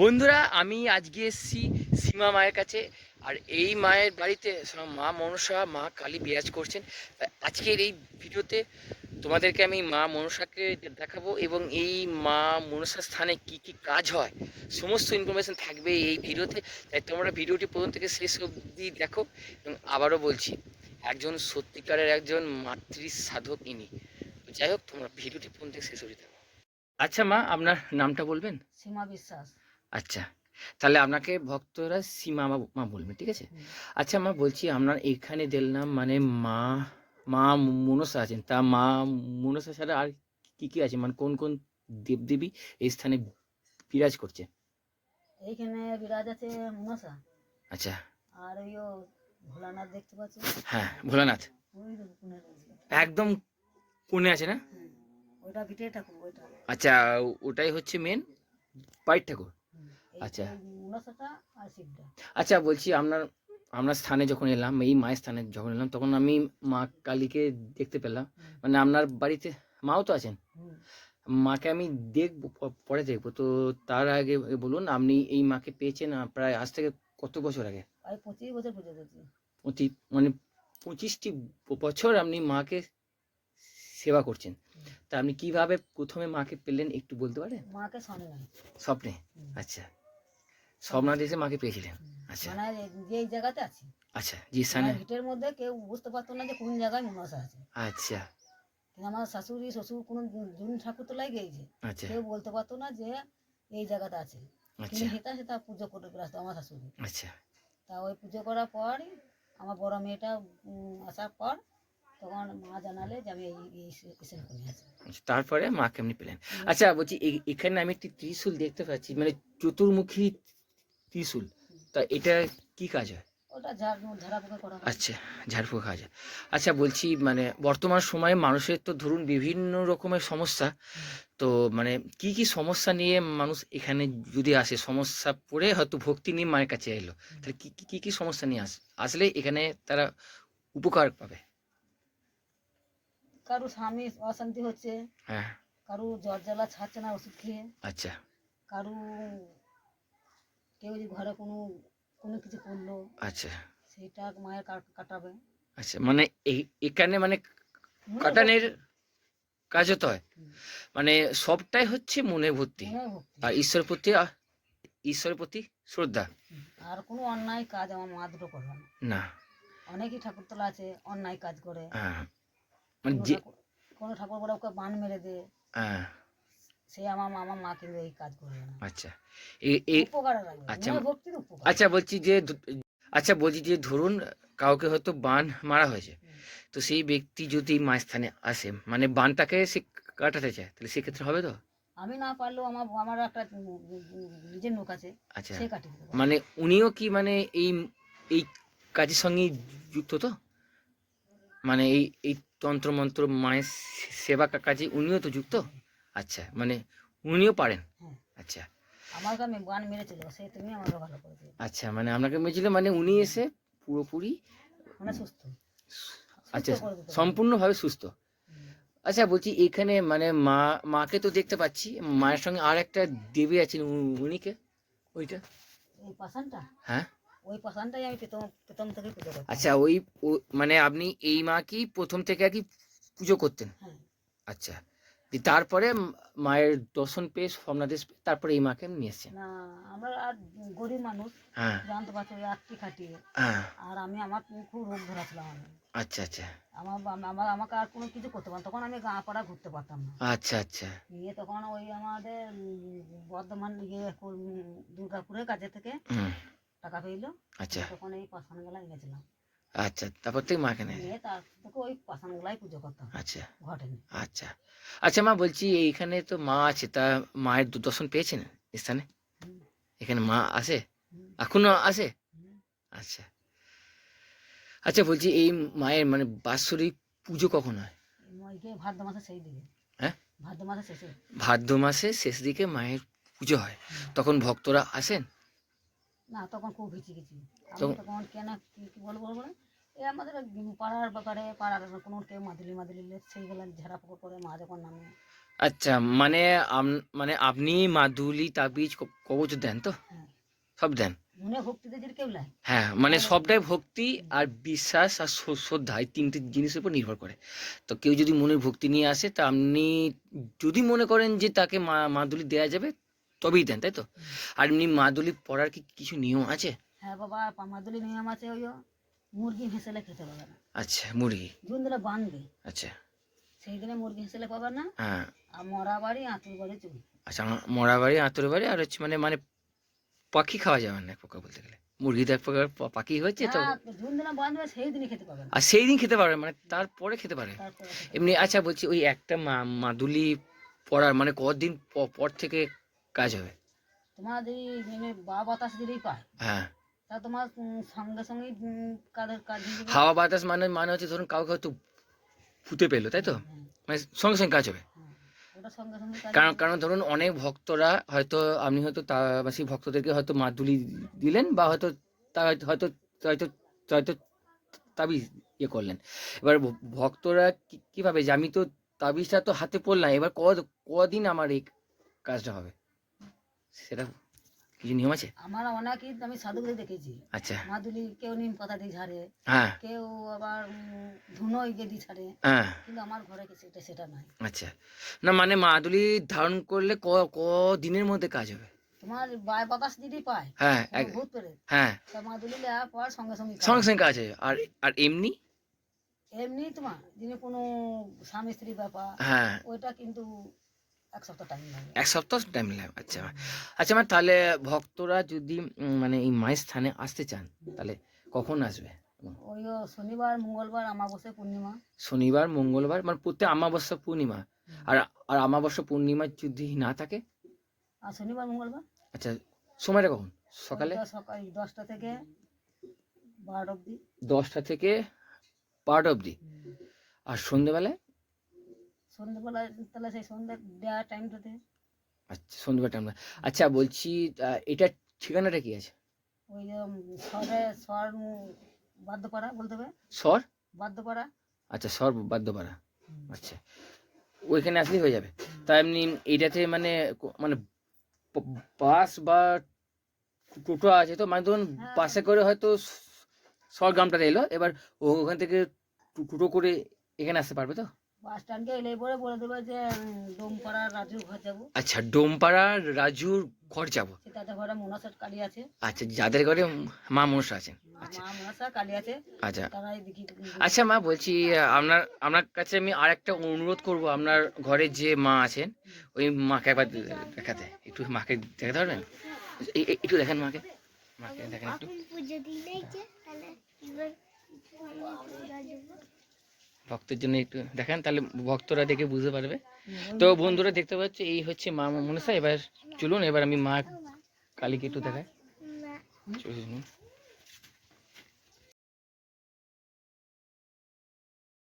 বন্ধুরা, আমি আজকে এসেছি সীমা মায়ের কাছে, আর এই মায়ের বাড়িতে মা মনসা, মা কালী বিরাজ করছেন। আজকের এই ভিডিওতে তোমাদেরকে আমি মা মনসাকে দেখাবো এবং এই মা মনসা স্থানে কি কি কাজ হয়, সমস্ত ইনফরমেশন থাকবে এই ভিডিওতে। তাই তোমরা ভিডিওটি প্রথম থেকে শেষ অবধি দেখো এবং আবারও বলছি, একজন সত্যিকারের একজন মাতৃ সাধক ইনি। যাই হোক, তোমরা ভিডিওটি প্রথম থেকে শেষ অবধি দেখো। আচ্ছা মা, আপনার নামটা বলবেন? সীমা বিশ্বাস। আচ্ছা। তাহলে আপনাকে ভক্তরা সীমা মা মা বলবে ঠিক আছে? আচ্ছা মা বলছি আপনার এখানে দেখলাম মানে মা মা মনসা আছেন। তা মা মনসা ছাড়া আর কি কি আছে? মানে কোন কোন দেবদেবী এই স্থানে বিরাজ করছে? এইখানে বিরাজ আছে মনসা। আচ্ছা। আর ওইও ভোলানাথ দেখতে পাচ্ছি? হ্যাঁ ভোলানাথ। ওই। একদম কোণে আছে না। ওইটা ভিটে ঠাকুর ওইটা। আচ্ছা ওটাই হচ্ছে মেন পাইট ঠাকুর। আচ্ছা। আচ্ছা বলছি আপনার আপনার স্থানে যখন এলাম এই মায়ের স্থানে যখন এলাম তখন আমি মা কালীকে দেখতে পেলাম। মানে আপনার বাড়িতে মাও তো আছেন? মাকে আমি দেখব পরে দেখব। তো তার আগে বলুন আপনি এই মাকে পেয়েছেন প্রায় আজ থেকে কত বছর আগে? পঁচিশ বছর মানে পঁচিশটি বছর আপনি মাকে সেবা করছেন। তা আপনি কীভাবে প্রথমে মাকে পেলেন একটু বলতে পারেন? মাকে স্বপ্নে। আচ্ছা। স্বপ্নাদেশে এসে মাকে পেয়েছিলেন। আচ্ছা। মানে যে এই জায়গাতে আছি। আচ্ছা জি স্থানে আমার ভিটের মধ্যে কেউ বুঝতে পারতো না যে কোন জায়গায় মনসা আছে। আচ্ছা। আমার শাশুড়ি শ্বশুর কোনো জুন ঠাকুর তো লাগে গেছে আচ্ছা। কেউ বলতে পারতো না যে এই জায়গাতে আছে। আচ্ছা। সেটা সেটা পুজো করে আসতো আমার শাশুড়ি। আচ্ছা। তা ওই পুজো করার পরই আমার বড় মেয়েটা আসার পর তখন মা জানালে যে আমি এই এসে করে আছি। আচ্ছা, তারপরে মাকে এমনি পেলেন? আচ্ছা বলছি এখানে আমি একটি ত্রিশূল দেখতে পাচ্ছি। মানে চতুর্মুখী ত্রিশূল। তা এটা কি কাজ হয়। আচ্ছা ঝাড়ফুঁক কাজ আচ্ছা বলছি মানে বর্তমান সময়ে মানুষের তো ধরুন বিভিন্ন রকমের সমস্যা। তো মানে কি কি সমস্যা নিয়ে মানুষ এখানে যদি আসে সমস্যা পড়ে হয়তো ভক্তি নিয়ে মায়ের কাছে এলো। তাহলে কি কি- কি কি সমস্যা নিয়ে আস আসলে এখানে তারা উপকার পাবে? কারু স্বামী অশান্তি হচ্ছে হ্যাঁ। কারু জ্বর জ্বালা ছাড়ছে না ওষুধ খেয়ে আচ্ছা। কারু কেউ যদি ঘরে কোনো কোনো কিছু করল আচ্ছা। সেটা মায়ের কাটাবে। আচ্ছা মানে এখানে মানে কাটানের। কাজ তো হয়? মানে সবটাই হচ্ছে মনে ভর্তি? ভক্তি আর ঈশ্বরের প্রতি ঈশ্বরের প্রতি শ্রদ্ধা? আর কোনো অন্যায় কাজ আমার মা দুটো করবে না। অনেকই ঠাকুরতলা আছে অন্যায় কাজ করে। হ্যাঁ। মানে কোনো যে ঠাকুর- কোনো ঠাকুর বলে ওকে বান মেরে দেয় হ্যাঁ। সে আমার আমার মা কিন্তু এই কাজ করবে না। আচ্ছা। উপকারে আচ্ছা। আচ্ছা বলছি যে আচ্ছা বলছি যে ধরুন কাউকে হয়তো বান মারা হয়েছে তো সেই ব্যক্তি যদি মাঝস্থানে আসে মানে বানটাকে সে কাটাতে চায় তাহলে সেক্ষেত্রে হবে তো? আমি না পারলেও আমার আমার একটা নিজের নোক আছে আচ্ছা। সে কাটিয়ে মানে উনিও কি মানে এই এই কাজের সঙ্গে যুক্ত তো? মানে এই এই তন্ত্রমন্ত্র মায়ের সে- সেবা কাজে উনিও তো যুক্ত? আচ্ছা মানে উনিও পারেন? হ্যাঁ। আচ্ছা। আমার আমি বান মেরেছিল সে তুমি আমাকে ভালো করে দিও আচ্ছা মানে আপনাকে বলছিল মানে উনি এসে পুরোপুরি মানে সুস্থ। আচ্ছা সম্পূর্ণভাবে সুস্থ। আচ্ছা বলছি এখানে মানে মা মাকে তো দেখতে পাচ্ছি মায়ের সঙ্গে আর একটা দেবী আছেন উনিকে? ওইটা? এই পাশানটা হ্যাঁ। ওই পাশানটাই আমি প্রথম প্রথম থেকে পুজো করতাম। আচ্ছা ওই মানে আপনি এই মাকেই প্রথম থেকে আর কি পুজো করতেন? হ্যাঁ। আচ্ছা। তারপরে মায়ের দর্শন পেয়ে পেয়ে তারপরে এই মাকে নিয়ে এসছেন। না আমরা আর গরিব মানুষ হ্যাঁ। জানতে পারছ খাটিয়ে হ্যাঁ। আর আমি আমার খুব রোগ ধরেছিলাম আমি আচ্ছা আচ্ছা। আমার আমার আমাকে আর কোনো কিছু করতে পারতাম তখন আমি গা পাড়া ঘুরতে পারতাম না। আচ্ছা আচ্ছা। নিয়ে তখন ওই আমাদের বর্ধমান ইয়ে দুর্গাপুরের কাছে থেকে টাকা পেইলো। আচ্ছা। তখন এই পাশানগুলা এনেছিলাম আচ্ছা তারপর থেকে মাকে নেয় আচ্ছা। আচ্ছা। আচ্ছা মা বলছি এইখানে তো মা আছে তা মায়ের দু- দর্শন পেয়েছেন স্থানে? এখানে মা আছে? এখনও আছে? আচ্ছা। আচ্ছা বলছি এই মায়ের মানে বাৎসরিক পুজো কখন হয়? ভাদ্র মাসে সেই দিকে। হ্যাঁ? ভাদ্র মাসে শেষে। ভাদ্র মাসে শেষ দিকে মায়ের পুজো হয়। তখন ভক্তরা আসেন? না তখন খুব গেছি আমি তখন- কেন কি কি বলব বলব না? আমাদের পাড়ার ব্যাপারে পাড়ার কোনো কেউ মাদুলি মাদুলি সেইগুলো ঝাড়া পুকুর করে মা যখন নামে। আচ্ছা মানে মানে আপনি মাদুলি তাবিজ কবচ দেন তো? হ্যাঁ। সব দেন? মনে হ্যাঁ মানে সবটাই ভক্তি আর বিশ্বাস আর শ্রদ্ধা এই তিনটে জিনিসের উপর নির্ভর করে। তো কেউ যদি মনের ভক্তি নিয়ে আসে তা আপনি যদি মনে করেন যে তাকে মা- মাদুলি দেওয়া যাবে তবেই দেন তাই তো? আর এমনি মাদুলি পড়ার কি কিছু নিয়ম আছে? হ্যাঁ বাবা পামাদুলি নিয়ম আছে ওই মুরগি হেসেলে খেতে পাবে না। আচ্ছা মুরগি? জুন দিলে বাঁধবে আচ্ছা। সেই দিনে মুরগি হেসেলে পাবে না হ্যাঁ। আর মরা বাড়ি আঁতুর বাড়ি চুরি। আচ্ছা মরা বাড়ি আঁতর বাড়ি আর হচ্ছে মানে মানে পাখি খাওয়া যাবে না এক প্রকার বলতে গেলে। মুরগি তো এক প্রকার পাখি হচ্ছে তো। হ্যাঁ, জুন দিনে বাঁধবে সেই দিনে খেতে পাবে না। আর সেই দিন খেতে পারবে মানে তারপরে খেতে পারে। এমনি আচ্ছা বলছি ওই একটা মাদুলি পড়ার মানে কদিন পর থেকে কাজ হবে। তোমার যদি মানে বা বাতাস দিলেই পায়। হ্যাঁ। তা তোমার সঙ্গে সঙ্গে কাজ হাওয়া বাতাস মানে মানে হচ্ছে ধরুন কাউকে হয়তো ফুটে পেল তাই তো? হ্যাঁ, মানে সঙ্গে সঙ্গে কাজ হবে। হ্যাঁ। কারণ কারণ ধরুন অনেক ভক্তরা হয়তো আপনি হয়তো তা সেই ভক্তদেরকে হয়তো মাদুলি দিলেন বা হয়তো তা হয়তো হয়তো হয়তো তাবিজ ইয়ে করলেন। এবার ভক্তরা কীভাবে যে আমি তো তাবিজটা তো হাতে পড়লাম এবার ক কদিন আমার এই কাজটা হবে? সেটা কিছু নিয়ম আছে? আমার অনেকই আমি সাধুদের দেখেছি। আচ্ছা। মাদুলি কেউ নিম পাতা দিয়ে ঝাড়ে হ্যাঁ। কেউ আবার ধুনো ইয়ে দিয়ে ছাড়ে। হ্যাঁ। কিন্তু আমার ঘরে কিছু এটা সেটা নাই। আচ্ছা। না মানে মাদুলি ধারণ করলে ক ক দিনের মধ্যে কাজ হবে? তোমার বায় বাতাস দিদি পায়। হ্যাঁ ভূত পেরে হ্যাঁ। তা মাদুলি লেওয়ার পর সঙ্গে সঙ্গে সঙ্গে সঙ্গে কাজ হবে। আর আর এমনি? এমনি তোমার যিনি কোনো স্বামী স্ত্রী ব্যাপার হ্যাঁ। ওইটা কিন্তু এক সপ্তাহ টাইম লাগে এক সপ্তাহ টাইম লাগে আচ্ছা। আচ্ছা মানে তাহলে ভক্তরা যদি মানে এই মায়ের স্থানে আসতে চান তাহলে কখন আসবে? ওই শনিবার মঙ্গলবার আমাবস্যা পূর্ণিমা। শনিবার মঙ্গলবার মানে প্রত্যেক অমাবস্যা পূর্ণিমা। আর আর অমাবস্যা পূর্ণিমা যদি না থাকে? আর শনিবার মঙ্গলবার? আচ্ছা সময়টা কখন? সকালে? সকাল দশটা থেকে বারোটা অবধি। দশটা থেকে বারোটা অবধি। আর সন্ধ্যেবেলায়? সন্ধ্যেবেলা তাহলে সেই সন্ধ্যে দেওয়ার টাইমটাতে আচ্ছা সন্ধ্যেবেলা টাইম আচ্ছা বলছি এটার ঠিকানাটা কি আছে? ওই যে উম, স্বরে বাদ্যপাড়া বলতে হবে। স্বর বাদ্যপাড়া। আচ্ছা স্বর বাদ্যপাড়া। আচ্ছা ওইখানে আসলেই হয়ে যাবে। তা এমনি এইটাতে মানে মানে বাস বা টোটো আছে তো? মানে ধরুন হ্যাঁ। বাসে করে হয়তো সর গ্রামটাতে এলো। এবার ওখান থেকে টোটো করে এখানে আসতে পারবে তো? বাস স্ট্যান্ডকে এলে পরে বলে দেবে যে ডোমপাড়া রাজুর ঘর যাব। আচ্ছা ডোমপাড়া রাজুর ঘর যাব? তাদের ঘরে মনসার কালী আছে। আচ্ছা যাদের ঘরে মা মনসা আছেন। আচ্ছা মা মনসা কালী আছে। আচ্ছা। আচ্ছা মা বলছি আপনার আপনার কাছে আমি আর একটা অনুরোধ করব। আপনার ঘরে যে মা আছেন ওই মাকে একবার দেখাতে। একটু মাকে দেখাতে পারবেন? একটু দেখেন মাকে। মাকে দেখেন একটু। ভক্তের জন্য একটু দেখেন তাহলে ভক্তরা দেখে বুঝতে পারবে। তো বন্ধুরা দেখতে পাচ্ছি এই হচ্ছে মা মনসা। এবার চলুন এবার আমি মা কালীকে একটু দেখাই। চলুন।